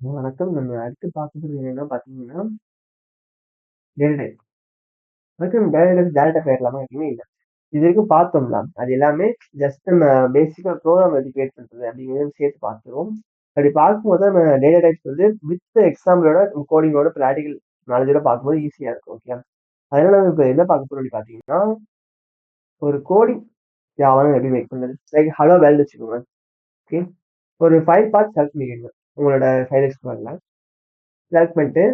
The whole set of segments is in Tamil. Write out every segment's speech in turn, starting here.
வணக்கம். நம்ம அடுத்து பார்க்கறது என்னன்னா பார்த்தீங்கன்னா, டேட்டா டைப். அதுக்கு டேட்டா டைப் டேரக்ட்டா போயிரலாமா? எப்பயுமே இல்ல. இதுவரைக்கும் அது எல்லாமே ஜஸ்ட் நம்ம பேசிக்கா ப்ரோக்ராம் எப்படி கிரியேட் பண்றது அப்படிங்கிறது சேர்த்து பார்த்துருவோம். அப்படி பார்க்கும்போது நம்ம டேட்டா டைப்ஸ் வந்து வித் எக்ஸாம்பிளோட கோடிங்கோட ப்ராக்டிக்கல் நாலேஜோட பார்க்கும்போது ஈஸியா இருக்கும். ஓகே அதனால நம்ம இப்போ என்ன பார்க்க போறோம் அப்படின்னு பார்த்தீங்கன்னா, ஒரு கோடிங் ஜாவால எப்படி மேக் பண்ணுறது லைக் ஹலோ வேல்டு வச்சுக்கோங்க. ஓகே. ஒரு ஃபைவ் பார்ட் செலக்ட் பண்ணிக்கோங்க உங்களோட ஃபைல் எக்ஸ்ப்ளோரர்ல. செலக்ட் பண்ணிட்டு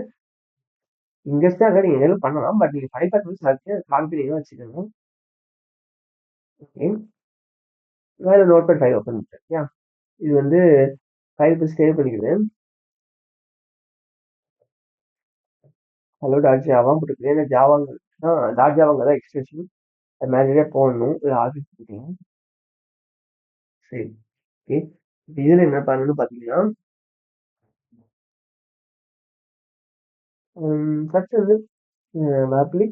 இங்கே தான் நீங்கள் எதுவும் பண்ணலாம். பட் நீங்கள் ஃபைல் பார்ட் வந்து செலக்ட் காப்பி பண்ணி வச்சுக்கோங்க. Okay. Notepad file open பண்ணிட்டேன். இது வந்து ஃபைல் ஃபர்ஸ்ட் சேவ் பண்ணிக்கிறேன். ஹலோ டாட் ஜாவா போட்டுக்கிறேன். ஏன்னா ஜாவாங்க தான் டாட் ஜாவாங்க தான் எக்ஸ்டென்ஷன். அது மேலேயே போடணும். இல்லை ஆஃபீஸ் போட்டீங்க. சரி. ஓகே. இதில் என்ன பண்ணணும்னு பார்த்தீங்கன்னா ம் ஃபர்ஸ்ட் வந்து அ அப்படி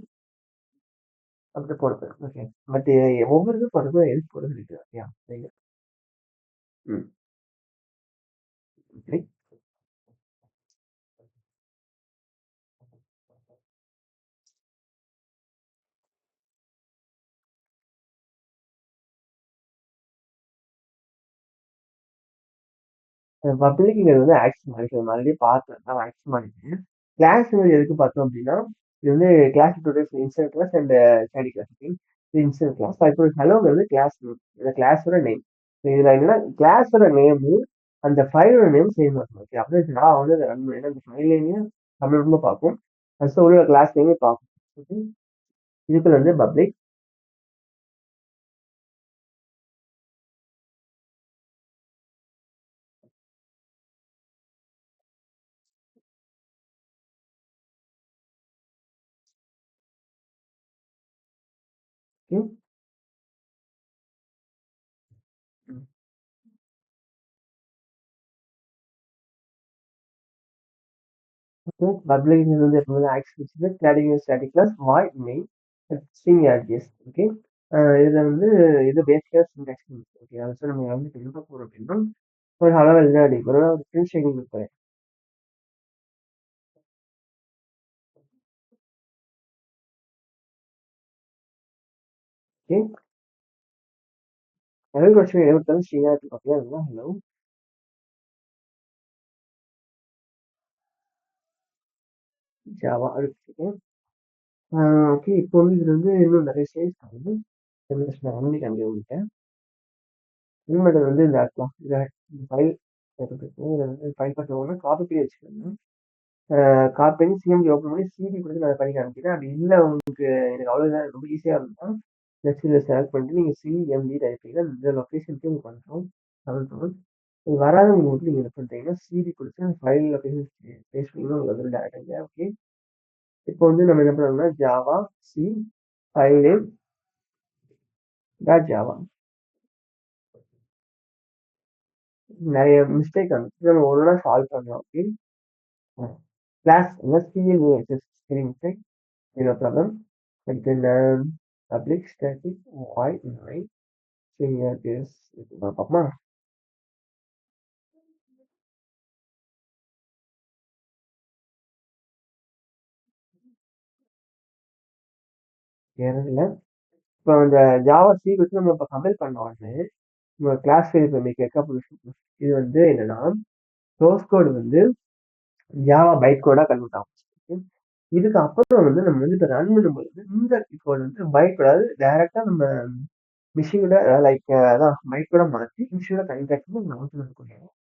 போடுறேன். ஓகே. பட் ஒவ்வொரு இது போடுறது எதுக்கு போடுறது இருக்கு. ஓகேயா? சரிங்க. ம். பப்ளிக் பப்ளிக்ங்கிறது வந்து ஆக்ஷன் மாடிஃபையர் ஆல்ரெடி பார்த்தேன். நான் ஆக்சஸ் கிளாஸ் மாதிரி எதுக்கு பார்த்தோம் அப்படின்னா, இது வந்து class டூடேஸ் instant class and study class. Okay. இது இன்ஸ்டன்ட் கிளாஸ். இப்போ ஹலோங்கிறது கிளாஸ் நேம். இந்த கிளாஸோட நேம். இதில் என்னன்னா கிளாஸோட நேமும் அந்த ஃபைலோட நேம் சேம் இருக்கணும். ஓகே. அப்பதான் நான் வந்து அதை ரன் பண்ணி அந்த ஃபைல் தமிழ் பார்க்கும். ஃபஸ்ட்டு உள்ள கிளாஸ் நேமையும் பார்க்கும். ஓகே. இதுக்குள்ள வந்து பப்ளிக் ஓகே. ம். ஓகே. பப்ளிக்ங்கிறது வந்து எப்பவுமே ஆக்சஸ் வச்சுட்டு static static class void main string args. Okay. இதுல வந்து இது பேசிக்கா சின்டாக்ஸ் ஓகே. அத நம்ம வந்து என்ன போறோம் அப்படின்னா, ஒரு ஹலோ அப்படி ஒரு பிரிண்ட் ஸ்டேட்மெண்ட் கொடுப்பேன். ஓகே. எவ்வளோ வருஷம் எழுபத்தாலும் ஸ்ட்ரிங்கா இருக்கு பார்த்தீங்கன்னா, ஹலோ. ஜாவா அடுத்து ஓகே. இப்போ வந்து இதில் வந்து இன்னும் நிறைய சேஞ்ச் வந்து நான் ரன் பண்ணி காமிக்கிறேன் இனிமேட்டு வந்து இந்த ஆக்கலாம் இதை ஃபைல் ஃபைல் பார்ட் காப்பி பண்ணி வச்சுக்கோங்க. காப்பி பண்ணி சிஎம்டி ஓப்பன் பண்ணி சிடி கொடுத்து நான் பண்ணி காமிக்கிறேன். அப்படி இல்லை உங்களுக்கு எனக்கு அவ்வளோதான் ரொம்ப ஈஸியாக இருந்தால் ஜஸ்ட் செலக்ட் பண்ணிட்டு நீங்கள் சிஎம்டி டைப் இந்த லொகேஷனுக்கே உங்களுக்கு வந்துடும் செவன் தௌசண்ட் இது வராதவங்க மட்டும் நீங்கள் என்ன பண்ணுறீங்கன்னா சிடி கொடுத்து ஃபைல் லொக்கேஷன் பேஸ் பண்ணீங்கன்னா உங்களுக்கு வந்து டேரக்டாக ஓகே. இப்போ வந்து நம்ம என்ன பண்ணோம்னா javac file name dot Java. நிறைய மிஸ்டேக் வந்துச்சு. நம்ம ஒன்றா சால்வ் பண்ணலாம். Okay. Uh class SQLASS spelling mistake. No problem. And then public static void main string args பார்ப்போமா? ஏறல. இப்போ அந்த ஜாவா சி வச்சு நம்ம இப்போ கம்பைல் பண்ண உடனே, நம்ம கிளாஸ் ஃபைல் இப்ப மேக் எக்கா புதுசு இது வந்து என்னன்னா, சோர்ஸ் கோடு வந்து ஜாவா பைட் கோடா கன்வெர்ட் ஆகும். இதுக்கு அப்புறம் வந்து நம்ம வந்து இப்போ ரன் பண்ணும்போது இந்த இப்போ வந்து பைட் டைரெக்டாக நம்ம மிஷினோட லைக் அதான் பைக்கோட மாற்றி மிஷினோட கனெக்ட் பண்ணி நம்ம அவுட்புட் கொடுக்கணும்.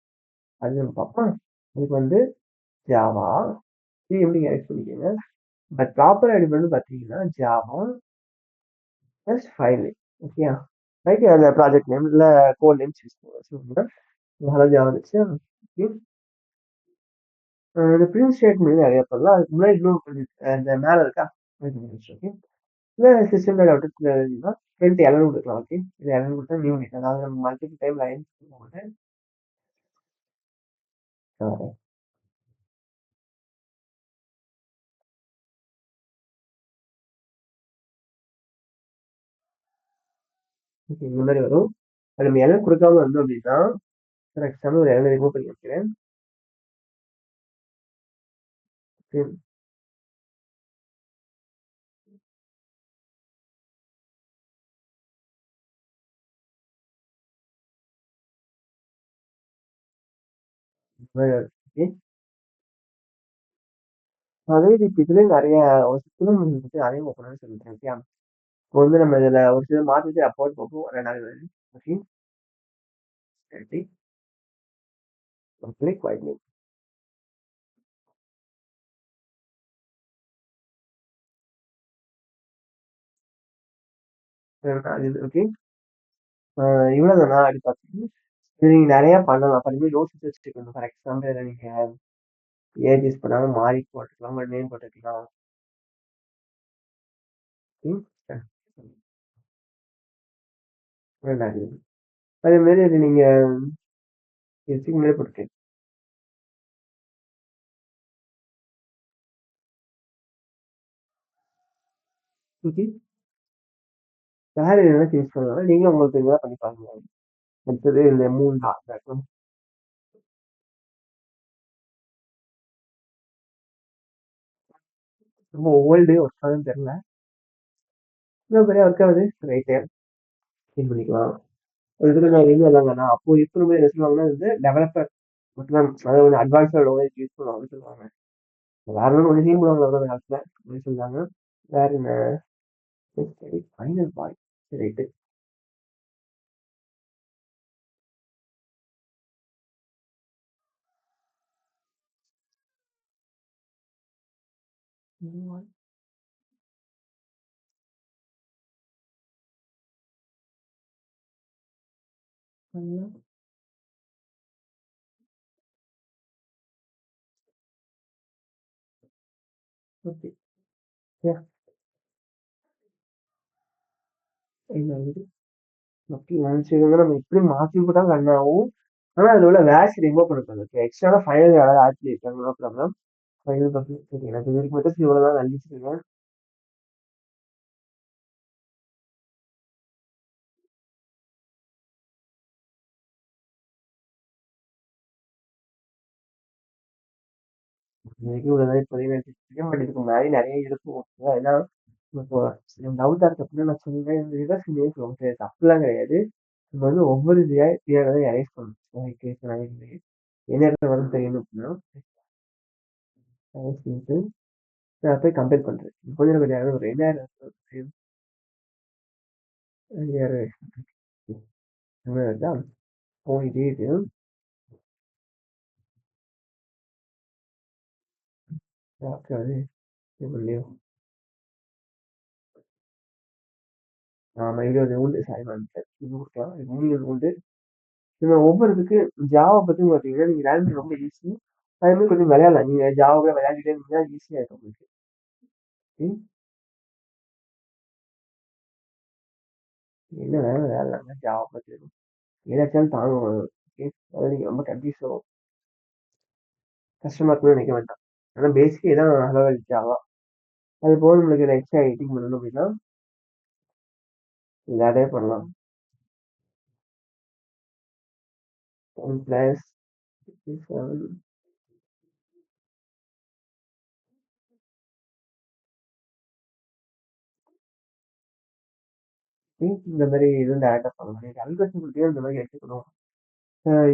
அது நம்ம பார்ப்போம். இதுக்கு வந்து ஜாவா இது எப்படி எடிட் பண்ணிக்கோங்க பட் ப்ராப்பர் ஐடி பண்ணி பார்த்தீங்கன்னா, ஜாவா ப்ளஸ் ஃபைல் ஓகேயா? ரைட் அந்த ப்ராஜெக்ட் நேம் இல்லை கோல் நேம் சூஸ் பண்ணுவோம் ஹலோ ஜாவா வச்சு ஓகே. இந்த பிரிண்ட் ஸ்டேட் ஸ்டேட்மெண்ட் நிறைய பண்ணலாம். அதுக்கு முன்னாடி இன்னும் கொஞ்சம் இந்த மேலே இருக்கா? ஓகே. இல்ல சிஸ்டம் டாட் எழுதினா பிரிண்ட் எல்என் கொடுக்கலாம். ஓகே. இது எலன் கொடுத்தா நியூ லைன். அதாவது நம்ம மல்டிபிள் டைம் லைன் போட்டு ஆ. ஓகே. இந்த மாரி வரும். அது நம்ம எல்என் கொடுக்காம இருந்தோம் அப்படின்னா, ஃபார் எக்ஸாம்பிள் ஒரு எல்என் ரிமூவ் பண்ணி வைக்கிறேன். ம். அதே இதுல நிறைய ஒரு சில வந்து நெறைய ஓப்பனாவே சொல்லிட்டேன். ஓகே இப்போ வந்து நம்ம இதுல ஒரு சில மாத்திட்டு அப்போட் போகும் ரெண்டாவது ஓகே. ஓகே. குவைட் இது ஓகே. ஆ இவ்வளவுதானா அப்படி பார்த்தீங்கன்னா, இது நீங்க நெறைய பண்ணலாம். அப்புறமே யோசிச்சு வச்சுக்கணும். ஃபார் எக்ஸாம்பிள் நீங்க ஏஜ் யூஸ் பண்ணாம மாறி போட்டுக்கலாம். உங்க நேம் போட்டுக்கலாம். ம். அதே மாதிரி அது நீங்க இதுக்கு முன்னாடி போட்டுருக்கேன். ஓகே. வேற என்ன சேஞ்ச் பண்ணலாம். நீங்களும் உங்களுக்கு தெரிஞ்சத பண்ணி பாருங்க. அடுத்தது இந்த 3 டாட் ரொம்ப ஓல்டு ஒர்க் ஆகுதுன்னு தெரியல. இன்னும் பெரிய ஒர்க் ஆகுது. ரைட்டு. சேஞ்ச் பண்ணிக்கலாம். இதுக்கு நான் என்ன இல்லைங்கண்ணா அப்போ இருக்கும்போது என்ன சொல்லுவாங்கன்னா வந்து டெவலப்பர் மட்டும்தான் அதாவது வந்து அட்வான்ஸ்டா லோயர் யூஸ் பண்ணுவாங்கன்னு சொல்லுவாங்க. வேற ஒண்ணும் ஒண்ணும் செய்ய முடியாங்க அந்த காலத்தில் அப்படின்னு சொல்லுவாங்க வேற என்ன? They carried final white serrated Hello? Okay. Yeah. நம்ம எப்படி மாத்தி போட்டாலும் ரன் ஆகும். ஆனா அதுல உள்ள வேஷ் ரிமூவ் பண்ணக்கூடாது. ஓகே. எக்ஸ்ட்ராவா ஃபைனல் யாராவது ஆட் பண்ணியிருக்காங்க. No problem. ஃபைனல் பத்தி சரி எனக்கு இதுக்கு மட்டும் இவ்வளவுதான் தான் இது வரைக்கும் இவ்வளவுதான் இப்போதைக்கு நான் பட் இதுக்கு முன்னாடி நிறைய இருக்கும். ஏன்னா இப்போ டவுட்டா இருக்கு அப்படின்னா நான் சொல்லுவேன். ரிவர்ஸ் இமேஜ் சொல்ல கிடையாது அப்படிலாம் கிடையாது. நம்ம வந்து ஒவ்வொரு தியா தியாகவும் எரேஸ் பண்ணணும். ஓகே. என்ன இடத்துல வரும் தெரியணும் அப்படின்னா, எரேஸ் பண்ணிட்டு நான் போய் கம்பேர் பண்ணுறேன் கொஞ்சம் எனக்கு ஒரு ஒரு 2000 போயிட்டே இருக்கு. ஓகே. அது 20 உண்டு. சாரி. இது 3 உண்டு. இதுல ஒவ்வொருத்துக்கு ஜாவா பத்தி பார்த்தீங்கன்னா, நீங்க லேர்ன் ரொம்ப ஈஸி. அதே மாரி கொஞ்சம் விளையாடலாம். நீங்க ஜாவாவே விளையாண்டுட்டே இருந்தீங்கன்னா ஈஸியா இருக்கும் உங்களுக்கு. என்ன வேணாலும் விளையாடலாங்க ஜாவா பத்தி. ஏதாச்சும் தாங்கும். ஓகே. அதாவது நீங்க ரொம்ப கன்ஃப்யூஸ் ஆகும். கஷ்டமா இருக்கும்னு நினைக்க வேண்டாம். ஆனா பேசிக்கே தான் ஹலோ வேர்ல்ட் ஜாவா. அது போக நம்மளுக்கு எக்ஸ்ட்ரா எடிட்டிங் பண்ணணும் அப்படின்னா இந்த அதே பண்ணலாம். ஒன் பிளஸ் இந்த மாதிரி இது டேரக்ட்டா பண்ணலாம். நீங்கள் அல்கோரிதம் இந்த மாதிரி எடுத்துக்கணும்.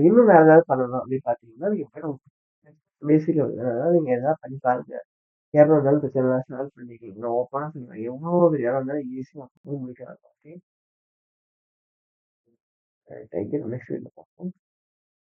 இன்னும் வேறு ஏதாவது பண்ணணும் அப்படின்னு பார்த்தீங்கன்னா, நீங்கள் பேசிக்கா அதாவது நீங்க எதாவது பண்ணி பாருங்க. எரர் வந்தாலும் பிரச்சனை இல்ல. சால்வ் பண்ணிக்கலாம். நான் ஓப்பனாக சொல்லுவேன் எவ்வளோ பெரிய எரர் வந்தாலும் ஈஸியா முடிக்கலாம். ஓகே. தேங்க்யூ நெக்ஸ்ட் வீடியோல பார்ப்போம்.